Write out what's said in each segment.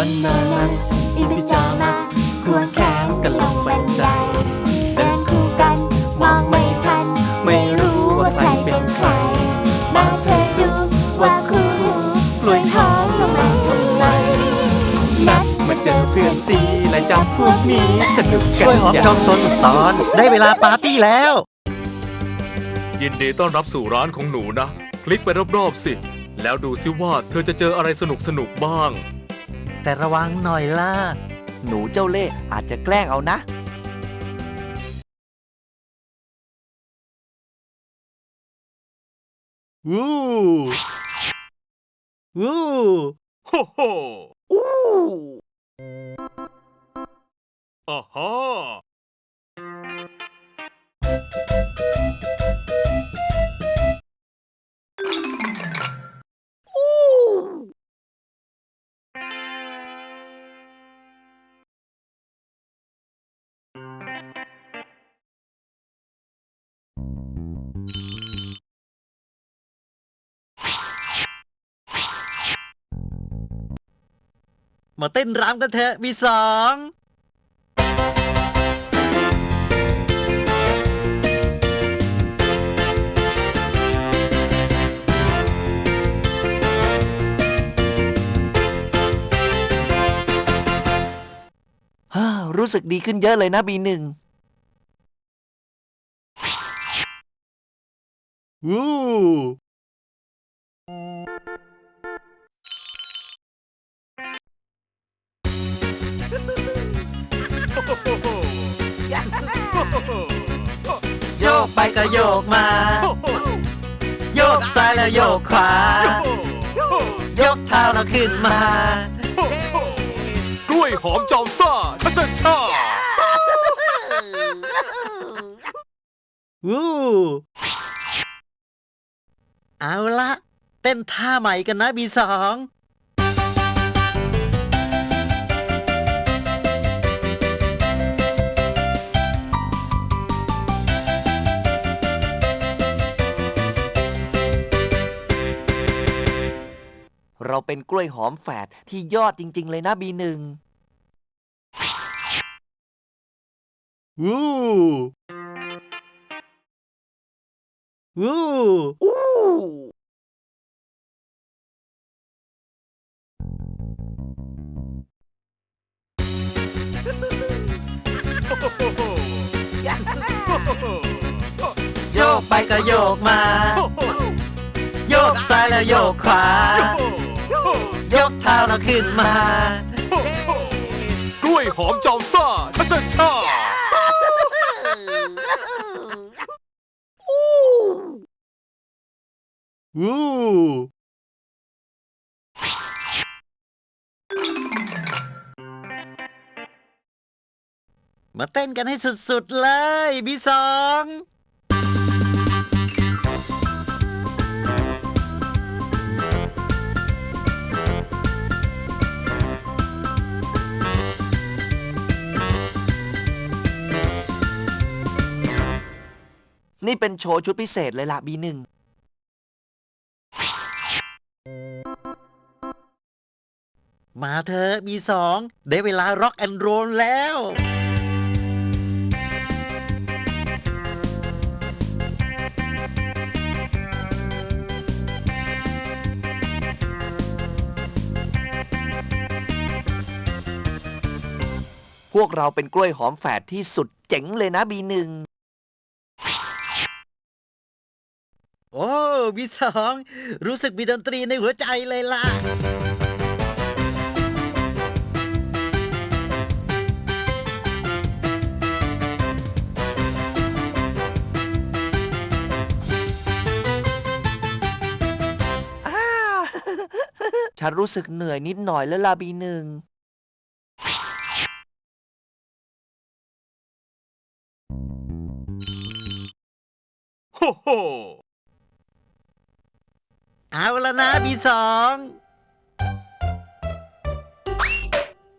วันนานัสอิพิจามัสควงแขนกันลงบันไดเดินคู่กันมองไม่ทัน ไม่รู้ว่าใครเป็นใครมาเธอดูว่าคู่หูกล้วยหอมลงมาทำไมนัดมาเจอเพื่อนสีและจับพวกนี้สนุกกันช่วยหอมใญ่จอมซนตอนได้เวลาปาร์ตี้แล้ว ยินดีต้อนรับสู่ร้านของหนูนะ คลิกไปรอบๆสิ แล้วดูซิว่าเธอจะเจออะไรสนุกสนุกๆบ้าง แต่ระวังหน่อยล่ะ หนูเจ้าเล่ห์อาจจะแกล้งเอานะวู้วู้โฮโฮอู้อ่าฮะ มาเต้นรำกันเถอะมีสองฮ่ารู้สึกดีขึ้นเยอะเลยนะบีหนึ่งวู้ โยกไปก็โยกมา โยกซ้ายแล้วโยกขวา ยกเท้าแล้วขึ้นมา กล้วยหอมจอมซ่าชัชชาวู้เอาละ เต้นท่าใหม่กันนะบีสอง เราเป็นกล้วยหอมแฝดที่ยอดจริง ๆ เลยนะบีหนึ่งวู้วู้อู้โยกไปก็โยกมา โยกซ้ายแล้วโยกขวา ยกเท้าแล้วขึ้นมา กล้วยหอมจอมซ่าชัชชาวู้มาเต้นกันให้สุดๆเลย บีสอง นี่เป็นโชว์ชุดพิเศษเลยล่ะบีหนึ่งมาเถอะมีสองได้เวลาร็อกแอนด์โรลแล้วพวกเราเป็นกล้วยหอมแฝดที่สุดเจ๋งเลยนะบีหนึ่ง โอ้บีสองรู้สึกมีดนตรีในหัวใจเลยล่ะ อ้าฉันรู้สึกเหนื่อยนิดหน่อยแล้วล่ะบีหนึ่ง โฮ้โฮ เอาละนะบีสอง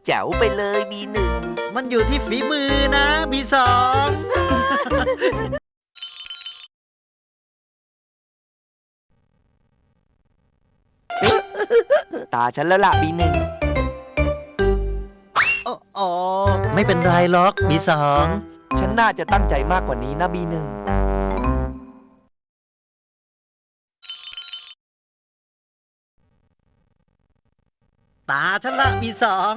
แจ๋วไปเลยบีหนึ่ง มันอยู่ที่ฝีมือนะบีสองตาฉันแล้วล่ะบีหนึ่งอ๋อ ไม่เป็นไรหรอกบีสอง ฉันน่าจะตั้งใจมากกว่านี้นะบีหนึ่ง ตาฉันละบีสอง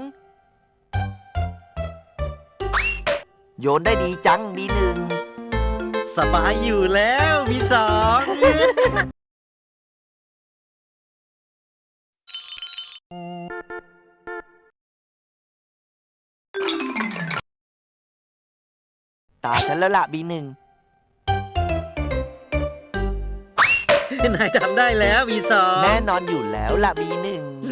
โยนได้ดีจังบีหนึ่งสบายอยู่แล้วบีสองตาฉันแล้วล่ะบีหนึ่งนายทำได้แล้วบีสองแน่นอนอยู่แล้วล่ะบีหนึ่ง ดู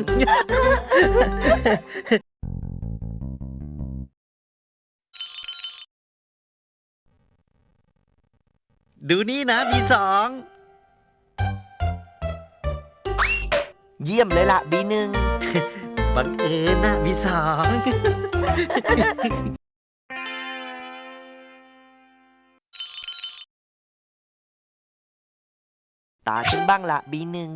นี่นะบีสอง เยี่ยมเลยล่ะบีหนึ่ง บังเอิญนะบีสอง ตาฉันบ้างล่ะบีหนึ่ง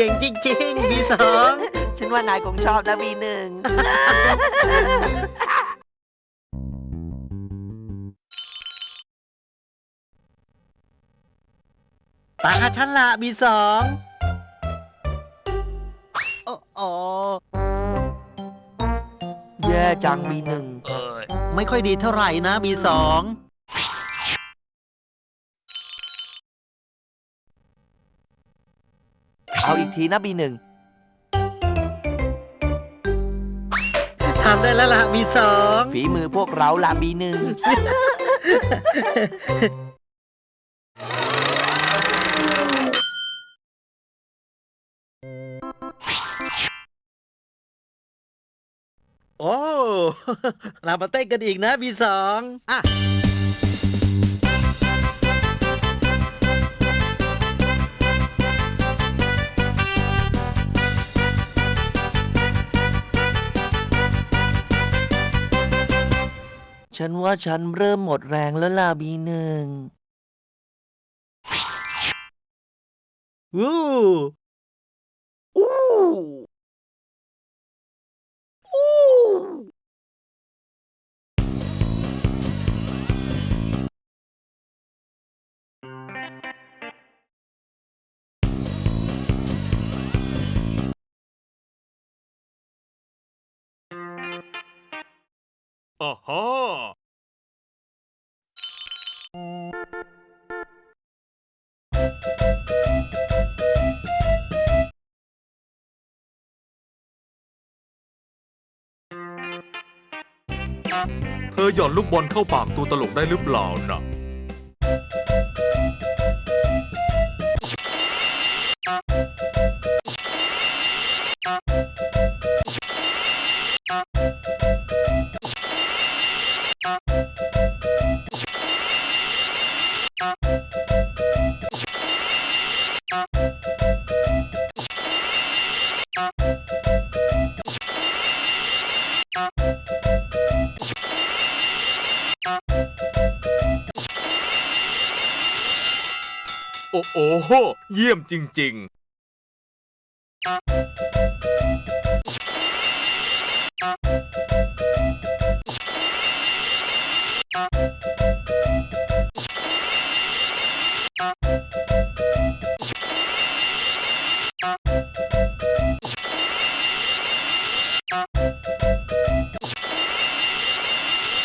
เก่งจริงๆบีสองฉันว่านายคงชอบนะบีหนึ่งตาฉันละบีสองโอ้โอแย่จังบีหนึ่งเออไม่ค่อยดีเท่าไหร่นะบีสอง เอาอีกทีนะบีหนึ่งทำได้แล้วล่ะบีสองฝีมือพวกเราล่ะบีหนึ่งโอ้เรามาเต้นกันอีกนะบีสองอะ ฉันว่าฉันเริ่มหมดแรงแล้วล่ะบีหนึ่งอู้อู้อู้ อ่าฮะเธอหย่อนลูกบอลเข้าปากตัวตลกได้หรือเปล่านะ โอ้โห เยี่ยมจริงๆ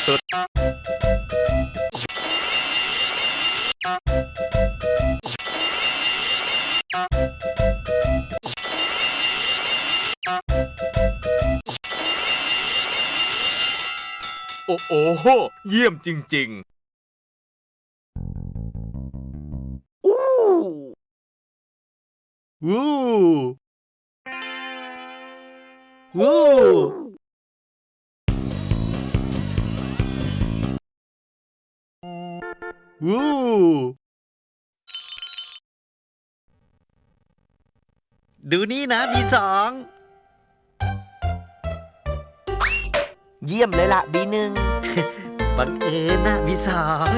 โอ้ โอ้โห เยี่ยมจริง ๆ อู้วู้วู้วู้ดูนี่นะบีสอง เยี่ยมเลยล่ะบีหนึ่งบังเอิญนะบีสอง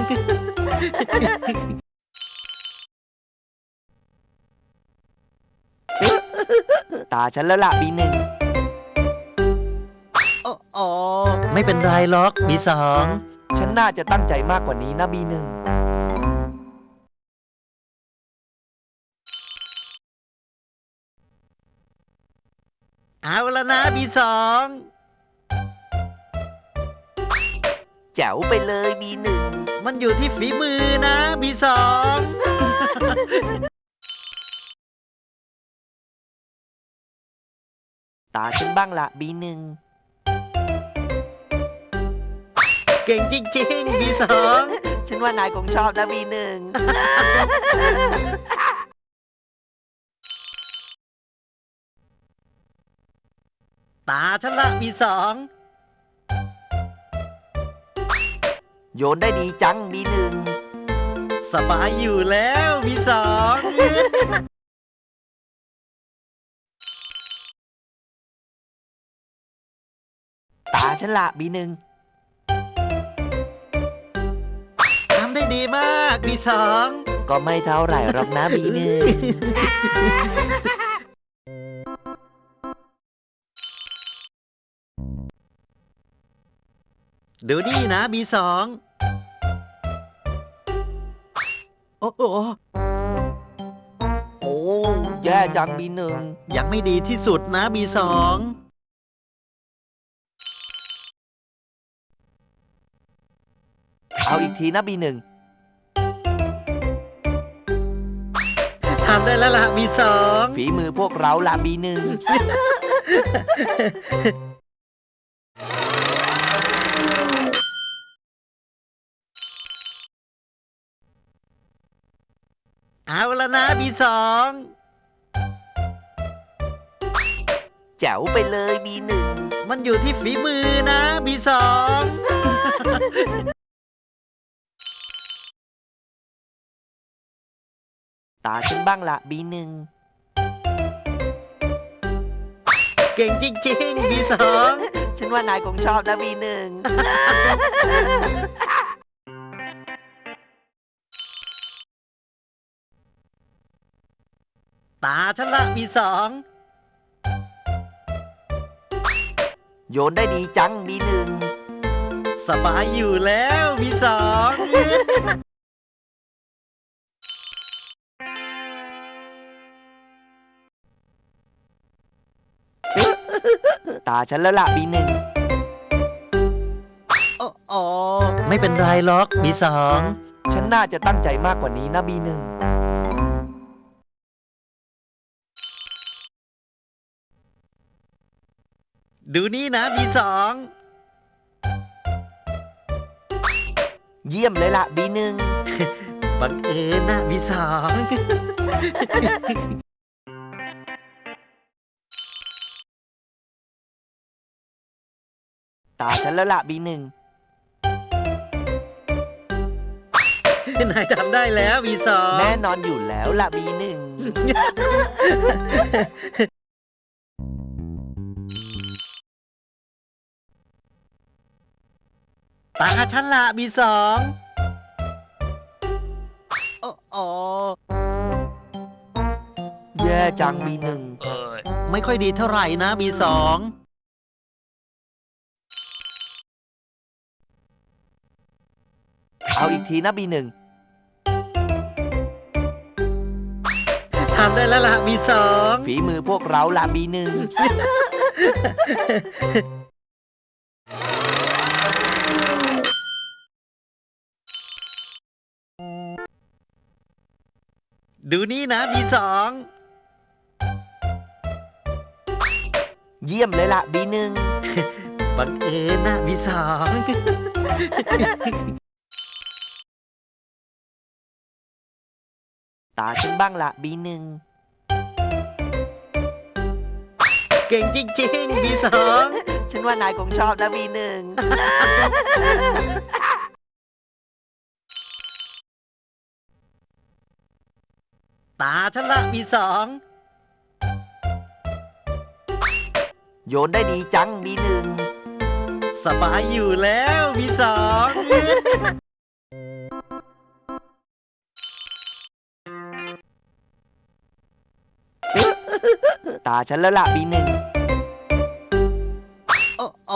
ตาฉันแล้วล่ะบีหนึ่งอ๋อไม่เป็นไรหรอกบีสองฉันน่าจะตั้งใจมากกว่านี้นะบีหนึ่งเอาละนะบีสอง แจ๋วไปเลยบีหนึ่งมันอยู่ที่ฝีมือนะบีสองตาฉันบ้างละบีหนึ่งเก่งจริงๆบีสองฉันว่านายคงชอบนะบีหนึ่งตาฉันละบีสอง โยนได้ดีจังบีหนึ่งสบายอยู่แล้วบีสองตาฉันละบีหนึ่งทำได้ดีมากบีสองก็ไม่เท่าไหร่หรอกนะบีหนึ่ง ดูนี่นะบีสองโอ้โหโอ้แย่จังบีหนึ่งยังไม่ดีที่สุดนะบีสองเอาอีกทีนะบีหนึ่งทำได้แล้วล่ะบีสองฝีมือพวกเราละบีหนึ่ง เอาละนะบีสองแจ๋วไปเลยบีหนึ่งมันอยู่ที่ฝีมือนะบีสองตาฉันบ้างละบีหนึ่งเก่งจริงๆบีสองฉันว่านายคงชอบนะบีหนึ่ง ตาฉันละบีสองโยนได้ดีจังบีหนึ่งสบายอยู่แล้วบีสองตาฉันแล้วละบีหนึ่งโอ้โอไม่เป็นไรหรอกบีสองฉันน่าจะตั้งใจมากกว่านี้นะบีหนึ่ง ดูนี่นะบีสองเยี่ยมเลยละบีหนึ่งบังเอิญนะบีสองตาฉันแล้วละบีหนึ่งนายทำได้แล้วบีสองแน่นอนอยู่แล้วละบีหนึ่ง ตาฉันละบีสองโอ้โอแย่จังบีหนึ่งเออไม่ค่อยดีเท่าไหร่นะบีสองเอาอีกทีนะบีหนึ่งทำได้แล้วล่ะบีสองฝีมือพวกเราละบีหนึ่ง ดูนี่นะบีสองเยี่ยมเลยละบีหนึ่งบังเอิญนะบีสองตาฉันบ้างละบีหนึ่งเก่งจริงๆบีสองฉันว่านายคงชอบนะบีหนึ่ง ตาฉันละบีสองโยนได้ดีจังบีหนึ่งสบายอยู่แล้วบีสองตาฉันแล้วละบีหนึ่งโอ้โอ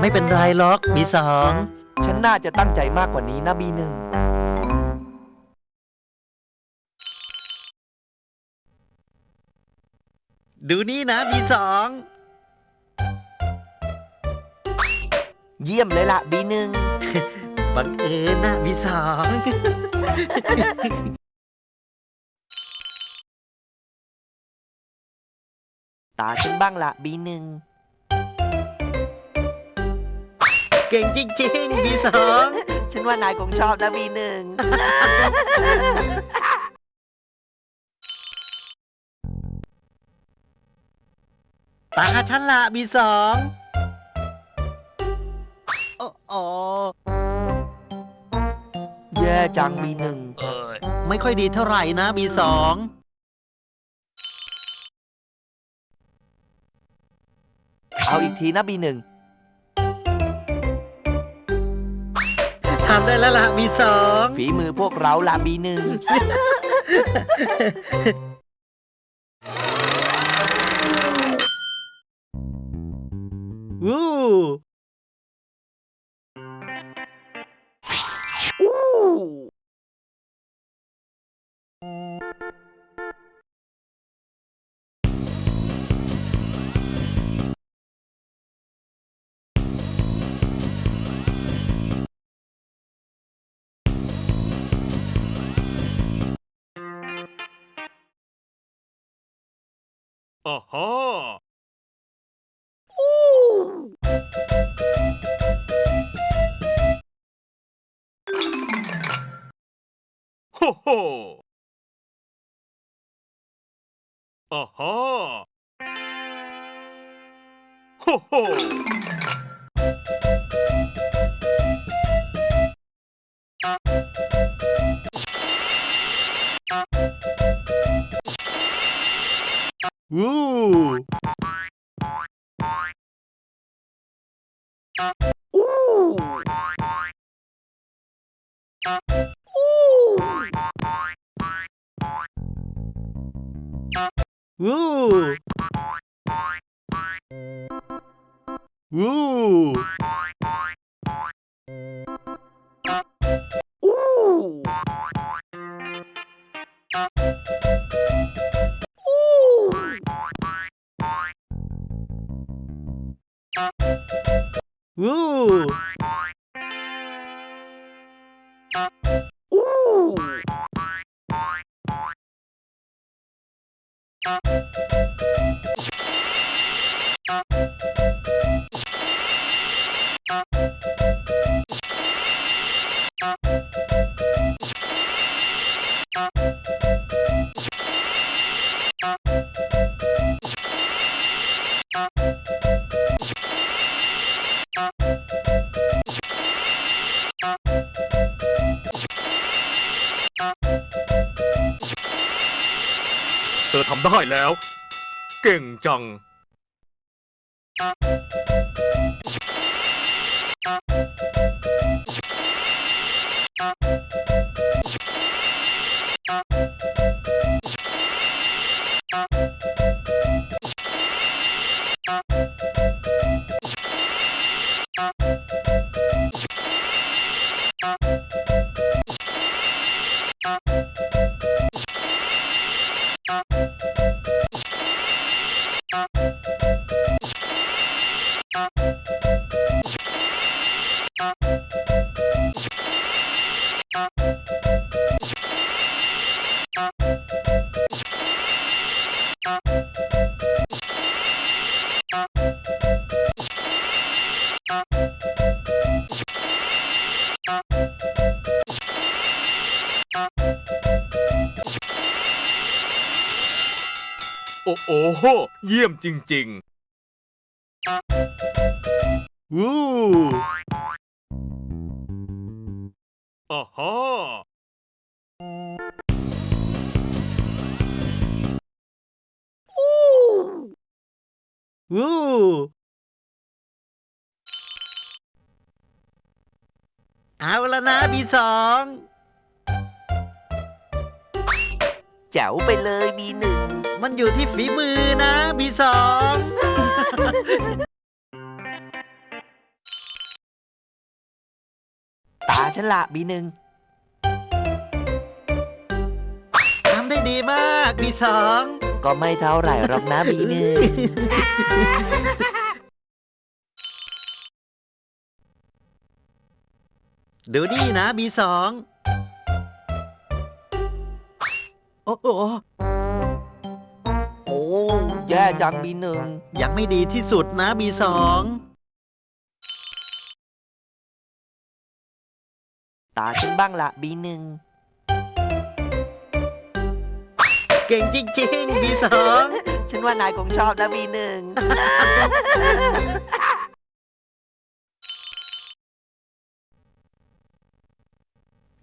ไม่เป็นไรหรอกบีสองฉันน่าจะตั้งใจมากกว่านี้นะบีหนึ่ง ดูนี่นะบีสองเยี่ยมเลยล่ะบีหนึ่งบังเอิญนะบีสองตาฉันบ้างละบีหนึ่งเก่งจริงๆบีสอง ฉันว่านายคงชอบนะบีหนึ่ง ตาฉันละบีสองโอ้โอแย่จังบีหนึ่งเออไม่ค่อยดีเท่าไหร่นะบีสองเอาอีกทีนะบีหนึ่งทำได้แล้วล่ะบีสองฝีมือพวกเราละบีหนึ่ง วู้อ่า ฮะโฮโฮอ่าฮะโฮ โฮ แล้ว เก่งจัง โอ้โอ้โห เยี่ยมจริงวู้ๆอ่าฮะวู้เอาละนะบีสอง แจ๋วไปเลยบีหนึ่งมันอยู่ที่ฝีมือนะบีสองตาฉันละบีหนึ่งทำได้ดีมากบีสองก็ไม่เท่าไหร่หรอกนะบีหนึ่งดูนี่นะบีสอง โอ้โหโอ้แย่จังบีหนึ่งยังไม่ดีที่สุดนะบีสองตาฉันบ้างละบีหนึ่งเก่งจริงๆบีสองฉันว่านายคงชอบนะบีหนึ่ง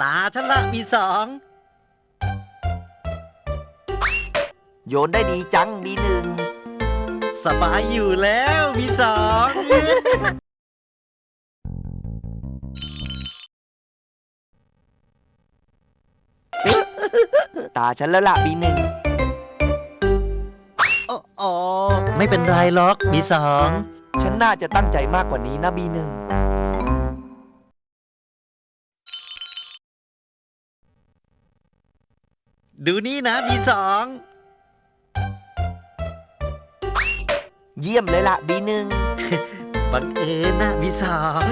ตาฉันละบีสอง โยนได้ดีจังบีหนึ่งสบายอยู่แล้วบีสองตาฉันแล้วละบีหนึ่งโอ้โอไม่เป็นไรหรอกบีสองฉันน่าจะตั้งใจมากกว่านี้นะบีหนึ่งดูนี่นะบีสอง เยี่ยมเลยละบีหนึ่งบังเอิญนะบีสอง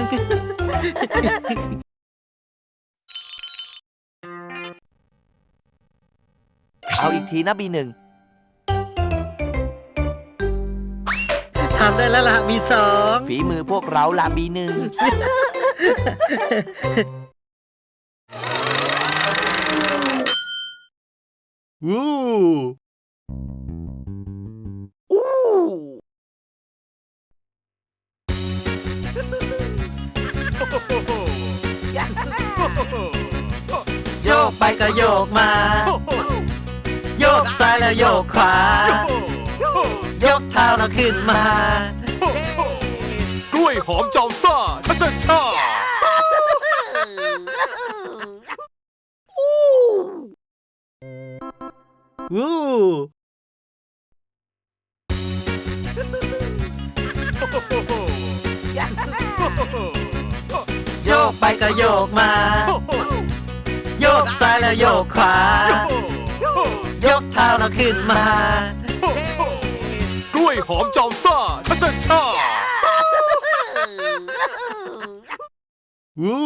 เอาอีกทีนะบีหนึ่งทำได้แล้วล่ะบีสองฝีมือพวกเราละบีหนึ่งวู้ กไปก็โยกมา โยกซ้ายแล้วโยกขวา ยกเท้าแล้วขึ้นมา กล้วยหอมจอมซ่าชัชชาวู้โยกไปก็โยกมาโย กซ้ายแล้วโยกขวา ยกเท้าแล้วขึ้นมา กล้วยหอมจอมซ่าชัชชาวู้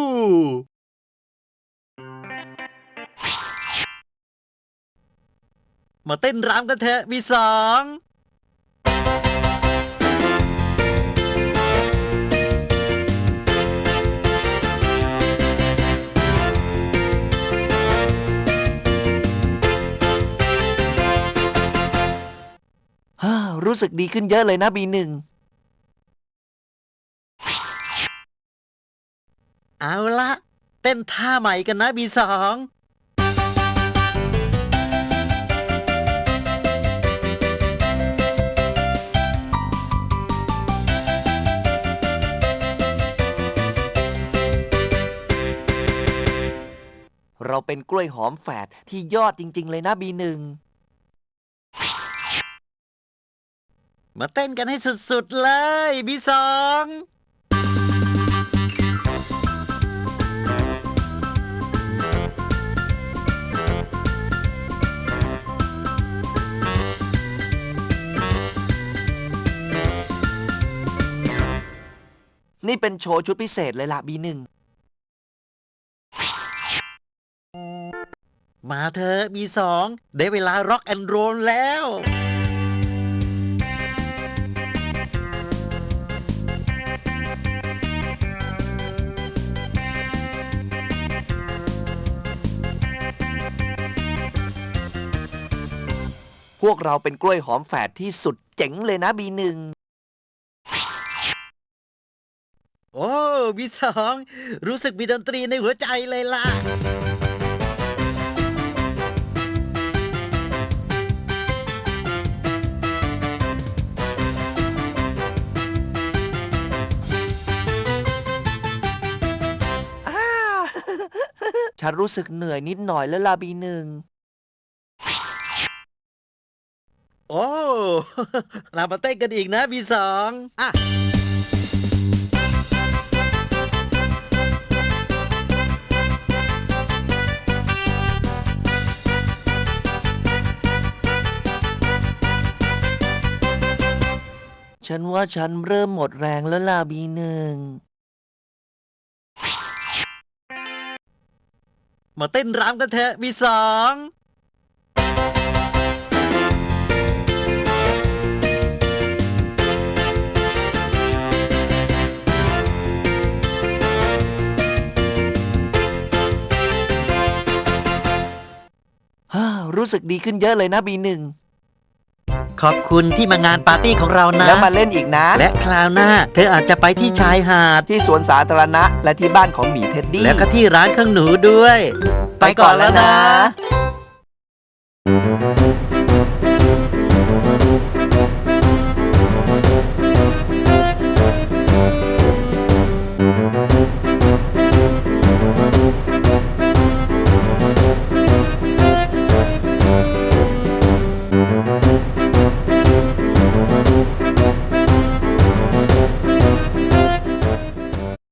มาเต้นรำกันเถอะมีสอง รู้สึกดีขึ้นเยอะเลยนะบีหนึ่งเอาละเต้นท่าใหม่กันนะบีสองเราเป็นกล้วยหอมแฝดที่ยอดจริง ๆ เลยนะบีหนึ่ง มาเต้นกันให้สุดๆเลยบีสองนี่เป็นโชว์ชุดพิเศษเลยละบีหนึ่ง มาเถอบีสองได้เวลาร็อกแอนด์โรลแล้ว พวกเราเป็นกล้วยหอมแฝดที่สุดเจ๋งเลยนะบีหนึ่ง โอ้บีสองรู้สึกมีดนตรีในหัวใจเลยล่ะอ้าฉันรู้สึกเหนื่อยนิดหน่อยแล้วลาบีหนึ่ง โอ้เรามาเต้นกันอีกนะบีสองอะฉันว่าฉันเริ่มหมดแรงแล้วล่ะบีหนึ่ง มาเต้นรำกันเถอะบีสองู้สึกดีขึ้นเยอะเลยนะบีหนึ่งขอบคุณที่มางานปาร์ตี้ของเรานะ แล้วมาเล่นอีกนะ และคราวหน้า เธออาจจะไปที่ชายหาด ที่สวนสาธารณะ และที่บ้านของหมีเท็ดดี้ แล้วก็ที่ร้านข้างหนูด้วย ไปก่อนแล้วนะ